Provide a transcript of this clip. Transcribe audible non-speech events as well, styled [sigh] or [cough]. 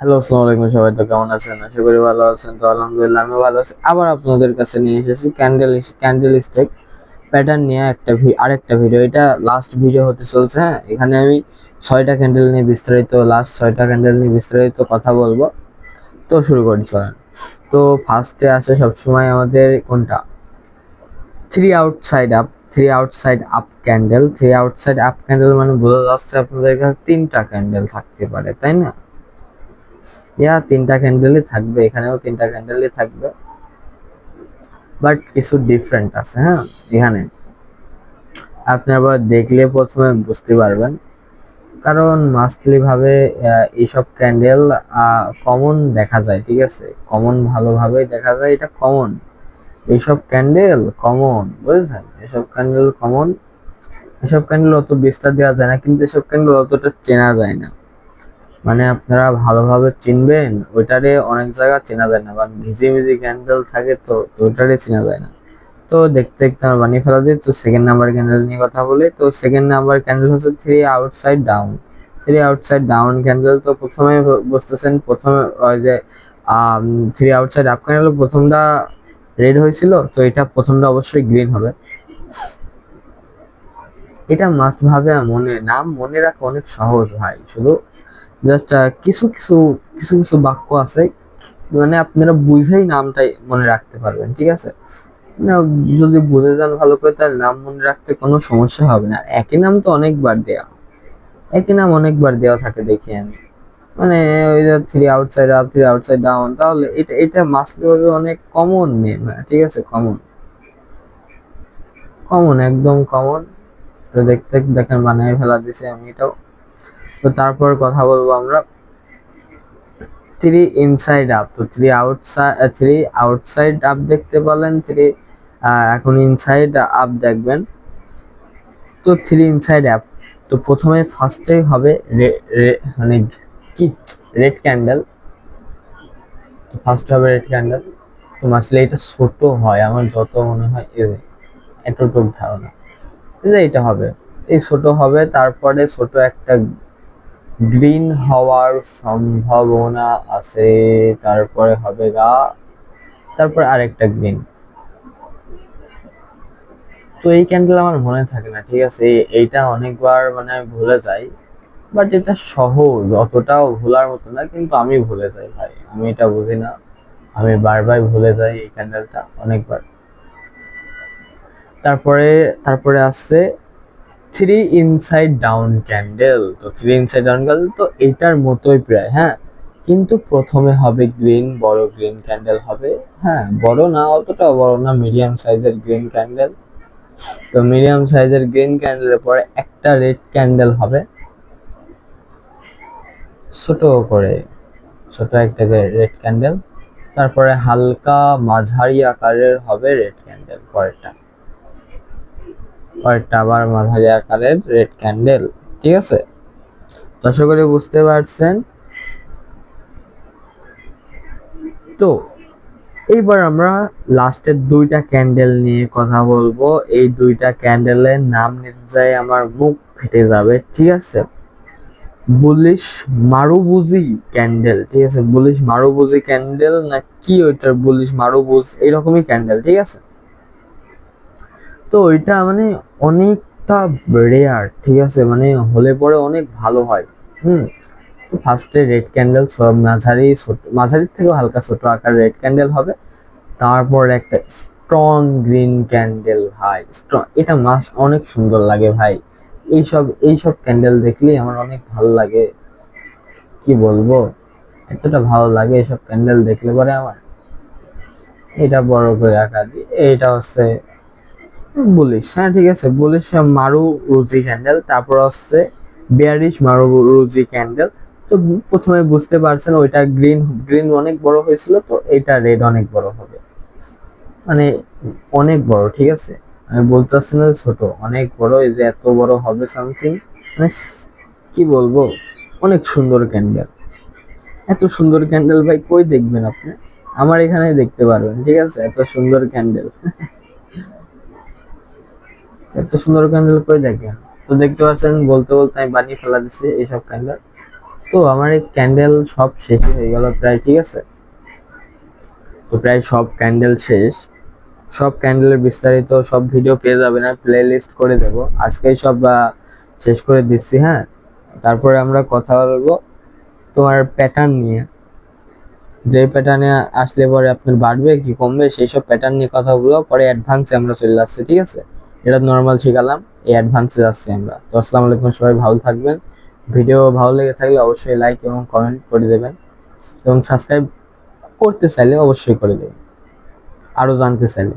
Hello আসসালামু আলাইকুম সবাই তো কেমন আছেন? আশা করি ভালো আছেন। তো আলহামদুলিল্লাহ আমি ভালো আছি। আবার আপনাদের কাছে নিয়ে এসেছি ক্যান্ডেল ক্যান্ডেল স্টেক প্যাটার্ন নিয়ে একটা আরেকটা ভিডিও এটা লাস্ট ভিডিও হতে চলছে হ্যাঁ? এখানে আমি ছয়টা ক্যান্ডেল নিয়ে বিস্তারিত লাস্ট ছয়টা ক্যান্ডেল নিয়ে বিস্তারিত কথা বলব। তো শুরু করি, চলেন। তো ফার্স্টে আসে সবসময় আমাদের কোনটা? Three outside up three outside up candle three outside up candle মানে বোঝা যাচ্ছে আপনাদের কাছে তিনটা ক্যান্ডেল থাকতে পারে, তাই না? ইয়া, তিনটা ক্যান্ডেলই থাকবে, এখানেও তিনটা ক্যান্ডেলই থাকবে। বাট কিছু ডিফারেন্ট আছে হ্যাঁ এখানে। আপনি আবার দেখলে প্রথমে বুঝতে পারবেন। কারণ মাস্টলি ভাবে এইসব ক্যান্ডেল কমন দেখা যায়, ঠিক আছে? কমন ভালোভাবেই দেখা যায়, এটা কমন এইসব ক্যান্ডেল কমন বুঝেছেন? এসব ক্যান্ডেল কমন এসব ক্যান্ডেল অত বিস্তার দেওয়া যায় না, কিন্তু এসব ক্যান্ডেল অতটা চেনা যায় না। মানে আপনারা ভালোভাবে চিনবেন, ওইটারে অনেক জায়গা চেনা যায় না। কারণ ভিজি ভিজি ক্যান্ডেল থাকে তো ওইটারে চেনা যায় না। তো দেখতে দেখতে আমার বানিয়ে ফেলা দিয়ে তো সেকেন্ড নাম্বার ক্যান্ডেল নিয়ে কথা বলি। তো সেকেন্ড নাম্বার ক্যান্ডেল হচ্ছে three outside down three outside down candle তো প্রথমে বুঝতেছেন প্রথমে যে থ্রি আউটসাইড আপ ক্যান্ডেল প্রথমটা রেড হয়েছিল। তো এটা প্রথমটা অবশ্যই গ্রিন হবে। এটা মাস্ট ভাবে মনে, নাম মনে রাখা অনেক সহজ ভাই। শুধু জাস্ট কিছু কিছু কিছু কিছু বাক্য আছে। মানে আপনারা বুঝেই নামটাই মনে রাখতে পারবেন, ঠিক আছে? যদি বুঝে যান ভালো করে, তাহলে নাম মনে রাখতে কোনো সমস্যা হবে না। একই নাম তো অনেকবার দেওয়া একই নাম অনেকবার দেওয়া থাকে, দেখি আমি। মানে ওই যে three outside up three outside down তাহলে এটা এটা মাসলি ভাবে অনেক কমন নেম ঠিক আছে? কমন কমন একদম কমন তো দেখতে, দেখেন বানিয়ে ফেলা দিছে আমি এটাও। তো তারপর কথা বলব আমরা। থ্রি ইনসাইড আপ তো three outside three outside up দেখতে পেলেন থ্রি এখন ইনসাইড আপ দেখবেন। তো থ্রি ইনসাইড আপ তো প্রথমে ফার্স্টে হবে মানে কি? রেড ক্যান্ডেল তো ফার্স্ট হবে রেড ক্যান্ডেল তো মাসলে এটা ছোট হয়, আমার যত মনে হয় এতটুক ধারণা। যে এটা হবে, এই ছোট হবে, তারপরে ছোট একটা গ্রিন হওয়ার সম্ভাবনা আছে, তারপরে হবে গা, তারপরে আরেকটা গ্রিন। তো এই ক্যান্ডেল আমার মনে থাকে না, ঠিক আছে? এই- এইটা অনেকবার মানে আমি ভুলে যাই বাট এটা সহজ, অতটাও ভোলার মতো না, কিন্তু আমি ভুলে যাই ভাই। আমি এটা বুঝি না। আমি বারবার ভুলে যাই এই ক্যান্ডেলটা অনেকবার। তারপরে তারপরে আসছে থ্রি ইনসাইড ডাউন ক্যান্ডেল তো থ্রি ইনসাইড ডাউন ক্যান্ডেল তো এটার মতোই প্রায় হ্যাঁ? কিন্তু প্রথমে হবে গ্রিন বড় গ্রিন ক্যান্ডেল হবে হ্যাঁ? বড় না, অতটা বড় না মিডিয়াম সাইজের গ্রিন ক্যান্ডেল তো মিডিয়াম সাইজের গ্রিন ক্যান্ডেলের পরে একটা রেড ক্যান্ডেল হবে। ছোট করে, ছোট একটা রেড ক্যান্ডেল তারপরে হালকা মাঝারি আকারের হবে রেড ক্যান্ডেল পরেরটা। পরেরটা আবার মাঝারি আকারের রেড ক্যান্ডেল ঠিক আছে? আশা করি বুঝতে পারছেন। তো, এইবার আমরা লাস্টের দুইটা ক্যান্ডেল নিয়ে কথা বলব। এই দুইটা ক্যান্ডেলের নাম নিতে যাই আমার মুখ ফেটে যাবে, ঠিক আছে? বুলিশ মারুবুজি ক্যান্ডেল ঠিক আছে? বুলিশ মারুবুজি ক্যান্ডেল না কি ওইটার বুলিশ মারুবুজ এইরকমই ক্যান্ডেল ঠিক আছে? তো ওইটা মানে অনেকটা রেয়ার ঠিক আছে? মানে হলে পরে অনেক ভালো হয়। হুম? তো ফার্স্টে রেড ক্যান্ডেল মাঝারি ছোট মাঝারির থেকেও হালকা ছোট আকার রেড ক্যান্ডেল হবে। তারপর একটা স্ট্রং গ্রিন ক্যান্ডেল ভাই। স্ট্রং এটা মাস অনেক সুন্দর লাগে, ভাই। এইসব এইসব ক্যান্ডেল দেখলেই আমার অনেক ভালো লাগে। কি বলব? এতটা ভালো লাগে এইসব ক্যান্ডেল দেখলে পরে আমার। এটা বড় করে আঁকা দিই এটা হচ্ছে বলিস হ্যাঁ ঠিক আছে বলিস মারু রুজি ক্যান্ডেল তারপর হচ্ছে বিয়ারিশ মারু রুজি ক্যান্ডেল তো প্রথমে বুঝতে পারছেন ওইটা গ্রিন গ্রিন অনেক বড় হয়েছিল, তো এটা রেড অনেক বড় হবে। মানে অনেক বড়, ঠিক আছে? আমি বলতে না ছোট, অনেক বড়, এই যে এত বড় হবে সামথিং মানে কি বলব, অনেক সুন্দর ক্যান্ডেল এত সুন্দর ক্যান্ডেল ভাই কই দেখবেন আপনি? আমার এখানে দেখতে পারবেন, ঠিক আছে? এত সুন্দর ক্যান্ডেল [laughs] এত সুন্দর ক্যান্ডেল কই দেখেন তো দেখতে পাচ্ছেন, বলতে বলতে আমি বানিয়ে ফেলা দিচ্ছি এইসব ক্যান্ডেল তো আমার এই ক্যান্ডেল সব শেষ হয়ে গেল প্রায়, ঠিক আছে? তো প্রায় সব ক্যান্ডেল শেষ। সব ক্যান্ডেলের বিস্তারিত সব ভিডিও পেয়ে যাবেন, আর প্লে লিস্ট করে দেব। আজকেই সব শেষ করে দিচ্ছি হ্যাঁ? তারপরে আমরা কথা বলব তোমার প্যাটার্ন নিয়ে। যে প্যাটার্নে আসলে পরে আপনার বাড়বে কি কমবে, সেই সব প্যাটার্ন নিয়ে কথা বলব, পরে অ্যাডভান্সে আমরা চলে আসছি, ঠিক আছে? এটা নর্মাল শিখালাম, এই অ্যাডভান্সে আসছি আমরা। তো আসসালামু আলাইকুম, সবাই ভালো থাকবেন। ভিডিও ভালো লেগে থাকলে অবশ্যই লাইক এবং কমেন্ট করে দেবেন। এবং সাবস্ক্রাইব করতে চাইলে অবশ্যই করে দেবেন। আরও জানতে চাইলে।